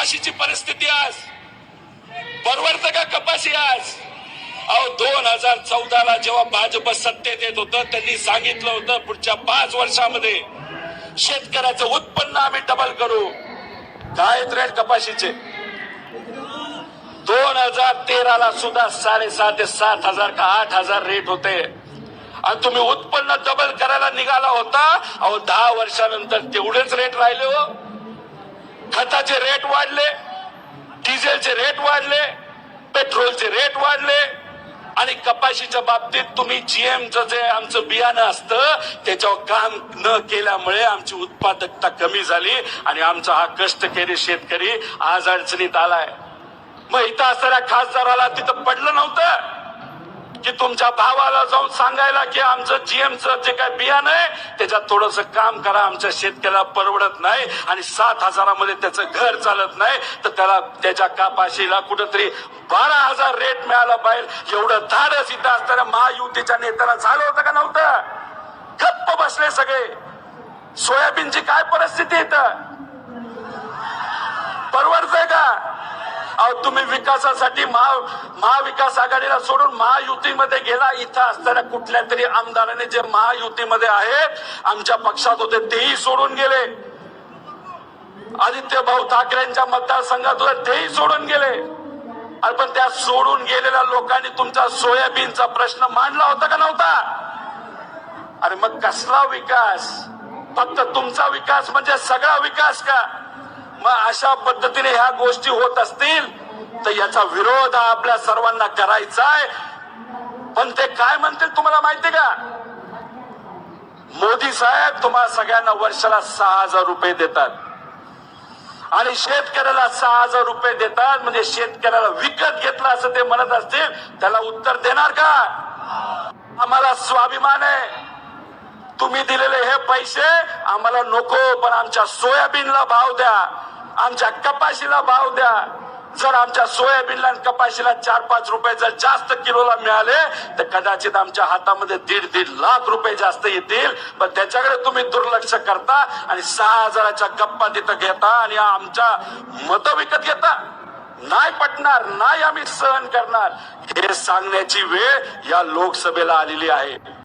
कपाशीची परिस्थिती आज. परवडतं का कपाशी आज? अहो दोन हजार चौदाला जेव्हा भाजप सत्तेत येत होतं त्यांनी सांगितलं होतं पुढच्या पाच वर्षामध्ये शेतकऱ्याचं उत्पन्न आम्ही डबल करू. काय रेट कपाशीचे? दोन हजार तेराला सुद्धा साडेसात ते सात हजार का आठ हजार रेट होते. आणि तुम्ही उत्पन्न डबल करायला निघाला होता. अहो दहा वर्षानंतर तेवढेच रेट राहिले हो. खताचे रेट वाढले डिझेलचे रेट वाढले पेट्रोलचे रेट वाढले. आणि कपाशीच्या बाबतीत तुम्ही जीएमचं जे आमचं बियाणं असतं त्याच्यावर काम न केल्यामुळे आमची उत्पादकता कमी झाली आणि आमचा हा कष्टकरी शेतकरी आज अडचणीत आलाय. मग इथं असणाऱ्या खासदाराला तिथं पडलं नव्हतं. की तुमच्या भावाला जाऊन सांगायला की आमचं जीएमचं जे काय बियाणं आहे त्याच्यात थोडस काम करा आमच्या शेतकऱ्याला परवडत नाही आणि सात हजारामध्ये त्याचं घर चालत नाही तर त्याला त्याच्या कापाशीला कुठंतरी बारा हजार रेट मिळाला पाहिजे एवढं धाडस इथं असताना महायुतीच्या नेत्याला झालं होतं का नव्हतं? गप्प बसले सगळे. सोयाबीनची काय परिस्थिती इथं परवडतंय का अहो तुम्ही विकासासाठी महा महाविकास आघाडीला सोडून महायुतीमध्ये गेला इथं असणाऱ्या कुठल्या तरी आमदाराने जे महायुतीमध्ये आहेत आमच्या पक्षात होते तेही सोडून गेले. आदित्य भाऊ ठाकरेंच्या मतदारसंघात होते तेही सोडून गेले. अरे पण त्या सोडून गेलेल्या लोकांनी तुमचा सोयाबीनचा प्रश्न मांडला होता का नव्हता? अरे मग कसला विकास? फक्त तुमचा विकास म्हणजे सगळा विकास का? मग अशा पद्धतीने ह्या गोष्टी होत असतील तर याचा विरोध हा आपल्या सर्वांना करायचा आहे. पण ते काय म्हणतील तुम्हाला माहिती का? मोदी साहेब तुम्हाला सगळ्यांना वर्षाला सहा हजार रुपये देतात. आणि शेतकऱ्याला सहा हजार रुपये देतात म्हणजे शेतकऱ्याला विकत घेतलं असं ते म्हणत असतील त्याला उत्तर देणार का? आम्हाला स्वाभिमान आहे. तुम्ही दिलेले हे पैसे आम्हाला नको पण आमच्या सोयाबीनला भाव द्या. आमच्या कपाशीला भाव द्या. जर आमच्या सोयाबीनला आणि कपाशीला चार पाच रुपये जर जास्त किलोला मिळाले तर कदाचित आमच्या हातामध्ये दीड दीड लाख रुपये जास्त येतील. पण त्याच्याकडे तुम्ही दुर्लक्ष करता आणि सहा हजाराच्या गप्पा तिथं घेता आणि आमच्या मत विकत घेता. नाही पटणार नाही आम्ही सहन करणार. हे सांगण्याची वेळ या लोकसभेला आलेली आहे.